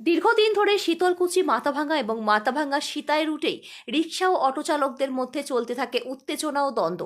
দীর্ঘদিন ধরে শীতলকুচি, মাথাভাঙ্গা এবং মাথাভাঙ্গা সীতায় রুটেই রিক্সা ও অটো চালকদের মধ্যে চলতে থাকে উত্তেজনা ও দ্বন্দ্ব।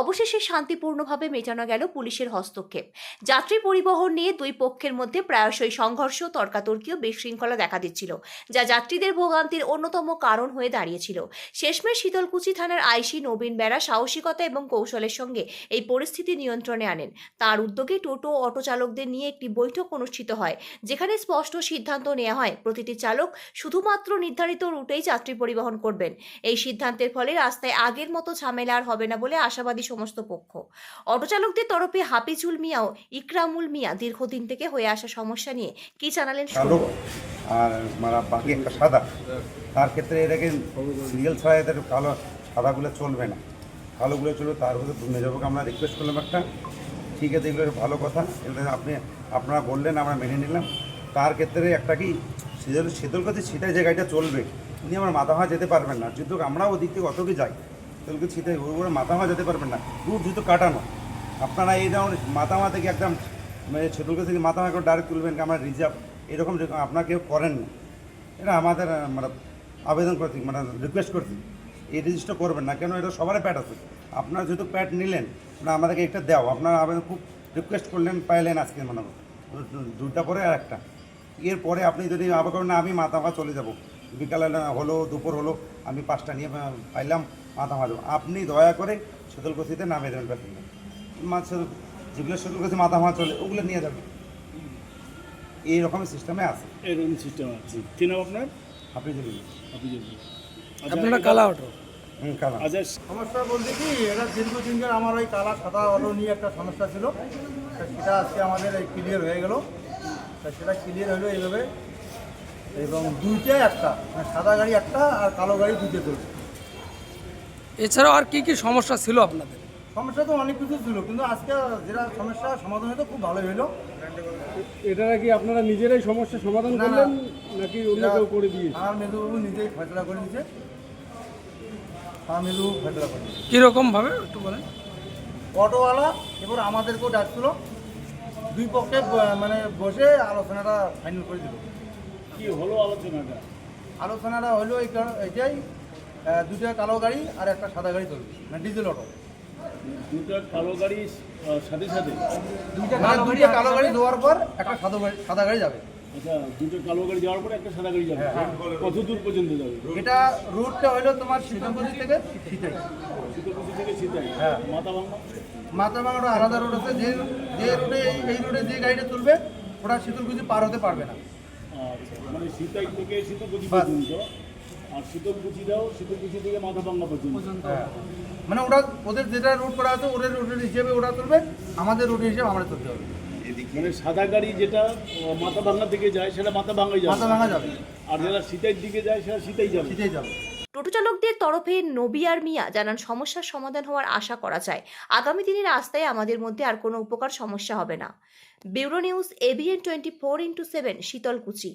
অবশেষে শান্তিপূর্ণভাবে মেটানো গেল পুলিশের হস্তক্ষেপ। যাত্রী পরিবহন নিয়ে দুই পক্ষের মধ্যে প্রায়শই সংঘর্ষ তর্কাতর্কি ও বিশৃঙ্খলা দেখা দিচ্ছিল, যা যাত্রীদের ভোগান্তির অন্যতম কারণ হয়ে দাঁড়িয়েছিল। শেষমেশ শীতলকুচি থানার আইসি নবীন বেড়া সাহসিকতা এবং কৌশলের সঙ্গে এই পরিস্থিতি নিয়ন্ত্রণে আনেন। তার উদ্যোগে টোটো অটো চালকদের নিয়ে একটি বৈঠক অনুষ্ঠিত হয়, যেখানে স্পষ্ট সিদ্ধান্ত নেওয়া হয়। প্রতিটি চালক শুধুমাত্র নির্ধারিত রুটেই যাত্রী পরিবহন করবেন। এই সিদ্ধান্তের ফলে রাস্তায় আগের মতো ঝামেলা আর হবে না বলে আশাবাদী সমস্ত পক্ষ। অটো চালকদের তরফে হাফিজুল মিয়া ও ইকরামুল মিয়া দীর্ঘদিন থেকে হয়ে আসা সমস্যা নিয়ে কি জানালেন আর সাদা, তার ক্ষেত্রে এটাকে সিরিয়াল ছাড়া এদের কালো, সাদাগুলো চলবে না। কালোগুলো চলবে, তার মধ্যে মেজবাবুকে আমরা রিকোয়েস্ট করলাম একটা। ঠিক আছে, এগুলো ভালো কথা। আপনি, আপনারা বললেন, আমরা মেনে নিলাম। তার ক্ষেত্রে একটা কি শীতল শীতলকাতে শীতের যে গাড়িটা চলবে, উনি আমার মাথা হাওয়া যেতে পারবেন না। যেহেতু আমরাও ওদিক থেকে অত কি যাই শীতলকে শীতে ওর মাথা হাওয়া যেতে পারবেন না। রুট যেহেতু কাটানো, আপনারা এই যেমন মাথা হাওয়া থেকে একদম মানে শীতলকে থেকে মাথা হাওয়া করে ডাইরেক্ট তুলবেন আমরা রিজার্ভ এরকম আপনারা কেউ করেন না। এটা আমাদের মানে আবেদন করছি মানে রিকোয়েস্ট করছি এই রেজিস্টার করবেন না কেন এটা সবারই প্যাট আছে। আপনারা যেহেতু প্যাট নিলেন মানে আমাদেরকে একটা দাও আপনারা আবেদন খুব রিকোয়েস্ট করলেন, পাইলেন আজকে মানে দুটা পরে আর একটা। এরপরে আপনি যদি আবার করেন না আমি মাথা মাথা চলে যাব। বিকালে হলো দুপুর হলো আমি পাঁচটা নিয়ে পাইলাম মাথা মারব আপনি দয়া করে শীতলকচিতে নামিয়ে দেবেন প্যাটেন মাছ যেগুলো শীতলকচি মাথা মাথা চলে ওগুলো নিয়ে যাবে এই রকমের সিস্টেমে আছে। এরকম সিস্টেম আছে। কি নাম আপনার? আপনি যদি আপনি যদি আপনারা কালা অটো। আচ্ছা সমস্যা বলতে কি এটা দীর্ঘদিন ধরে আমার ওই কালা সাদা অটো নিয়ে একটা সমস্যা ছিল। সেটা আজকে আমাদের ক্লিয়ার হয়ে গেল। তা সেটা ক্লিয়ার হলো এইভাবে। এবং দুইটাই একটা মানে সাদা গাড়ি একটা আর কালো গাড়ি দুইটা চলছে। এছাড়াও আর কি কি সমস্যা ছিল আপনাদের? সমস্যা তো অনেক কিছু ছিল কিন্তু আজকে যেটা সমস্যা সমাধান হতো খুব ভালোই হলো। এটা কি আপনারা নিজেরাই সমস্যা সমাধান করলেন নাকি অন্য কেউ করে দিয়েছে? আমার মেজবাবু নিজেই ফেসলা করে দিয়েছে আমার মেজবাবু ফেসলা করে কীরকমভাবে একটু বলেন। অটোওয়ালা এবার আমাদেরকেও ডাকছিল। দুই পক্ষে মানে বসে আলোচনাটা ফাইনাল করে দিল। কি হলো আলোচনাটা? আলোচনাটা হলো এই কারণ- এটাই দুটা কালো গাড়ি আর একটা সাদা গাড়ি চলবে মানে ডিজেল অটো দুটা কালো গাড়ি সাথে সাথে? দুইটা কালো দুইটা কালো গাড়ি দেওয়ার পর একটা সাদা গাড়ি সাদা গাড়ি যাবে। আচ্ছা দুটো কালো গাড়ি যাওয়ার পরে একটা সাদা গাড়ি যাবে। কত দূর পর্যন্ত যাবে? এটা রুটটা হলো তোমার থেকে থেকে সীতাই হ্যাঁ। আলাদা রোড আছে। যে যে রোডে এই রোডে যে গাড়িটা ওটা শীতলকুচি পার হতে পারবে না। আচ্ছা মানে সীতাই থেকে শীতলকুচি বাস। পর্যন্ত। আর শীতলকুচিটাও শীতলকুচি থেকে পর্যন্ত। হ্যাঁ। মানে ওরা ওদের যেটা রুট করা আছে ওদের রুটের হিসেবে ওরা তুলবে। আমাদের রুট হিসেবে আমরা তুলতে হবে। মানে সাদা গাড়ি যেটা মাথা ভাঙার দিকে যায় সেটা মাথা ভাঙাই মাথা ভাঙা যাবে। আর যারা দিকে যায় সেটা যাবে। শীতেই যাবে। টোটো চালকদের তরফে নবিয়ার মিয়া জানান সমস্যার সমাধান হওয়ার আশা করা যায়। আগামী দিনে রাস্তায় আমাদের মধ্যে আর কোনো উপকার সমস্যা হবে না। Bureau news ABN twenty four into seven Sitalkuchi.